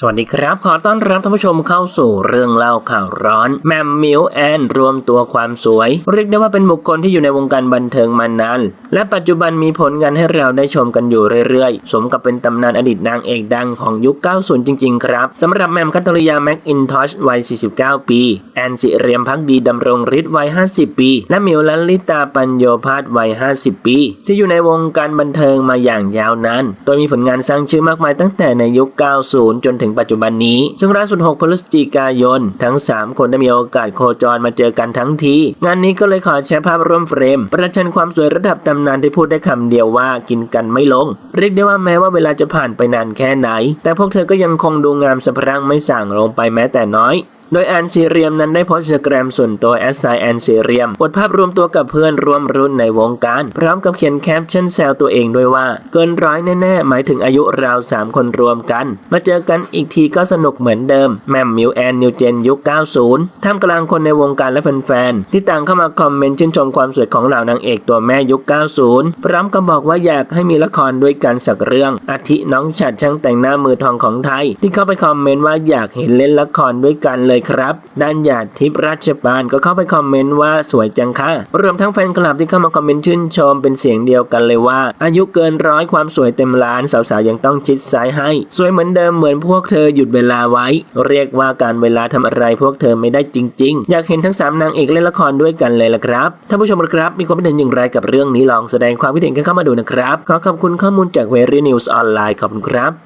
สวัสดีครับ ขอต้อนรับท่านผู้ชมเข้าสู่เรื่องเล่าข่าวร้อนแมมมิวแอนรวมตัวความสวย เรียกได้ว่าเป็นบุคคลที่อยู่ในวงการบันเทิงมานานและปัจจุบันมีผลงานให้เราได้ชมกันอยู่เรื่อยๆ สมกับเป็นตำนานอดีตนางเอกดังของยุค 90 จริง ๆ ครับสำหรับแมมคัตริยาแม็กอินทอชวัย 49 ปี แอนจิเรียมพักดีดำรงฤทธิ์วัย 50 ปี และมิวลันลิตาปัญโยพาสวัย 50 ปี ที่อยู่ในวงการบันเทิงมาอย่างยาวนานโดยมีผลงานสร้างชื่อมากมายตั้งแต่ในยุค 90 จนถึงปัจจุบันนี้ ซึ่งล่าสุด 6 พฤศจิกายน ทั้ง 3 คนได้มีโอกาสโคจรมาเจอกันทั้งที งานนี้ก็เลยขอแชร์ภาพร่วมเฟรม ประชันความสวยระดับตำนานที่พูดได้คำเดียวว่ากินกันไม่ลง เรียกได้ว่าแม้ว่าเวลาจะผ่านไปนานแค่ไหน แต่พวกเธอก็ยังคงดูงามสะพรั่งไม่สั่งลงไปแม้แต่น้อย โดยแอนซีเรียมนั้นได้โพสต์สแกรมส่วนตัวแอสไซแอนซีเรียมบทภาพรวมตัวกับเพื่อนร่วมรุ่นในวงการ พร้อมกับเขียนแคปชั่นแซวตัวเองด้วยว่า เกินร้อยแน่ๆ หมายถึงอายุราว 3 คนรวมกัน มาเจอกันอีกทีก็สนุกเหมือนเดิม แมมมิวแอนนิวเจนยุค 90 ท่ามกลางคนในวงการและแฟนๆ ที่ต่างเข้ามาคอมเมนต์ชื่นชมความสวยของเหล่านางเอกตัวแม่ยุค 90 พร้อมกับบอกว่าอยากให้มีละครด้วยกันสักเรื่อง อาทิน้องฉัดช่างแต่งหน้ามือทองของไทย ที่เข้าไปคอมเมนต์ว่าอยากเห็นเล่นละครด้วยกันเลยครับ ด้านหยาดทิพย์ราชปานก็เข้าไปคอมเมนต์ว่าสวยจังค่ะ รวมทั้งแฟนคลับที่เข้ามาคอมเมนต์ชื่นชมเป็นเสียงเดียวกันเลยว่า อายุเกินร้อยความสวยเต็มล้านสาวๆยังต้องชิดซ้ายให้ สวยเหมือนเดิมเหมือนพวกเธอหยุดเวลาไว้ เรียกว่าการเวลาทำอะไรพวกเธอไม่ได้จริง ๆ อยากเห็นทั้งสามนางเอกเล่นละครด้วยกันเลยละครับท่านผู้ชมครับ มีความคิดเห็นอย่างไรกับเรื่องนี้ลองแสดงความคิดเห็นกันเข้ามาดูนะครับขอขอบคุณข้อมูลจากเวรีนิวส์ออนไลน์ขอบคุณครับ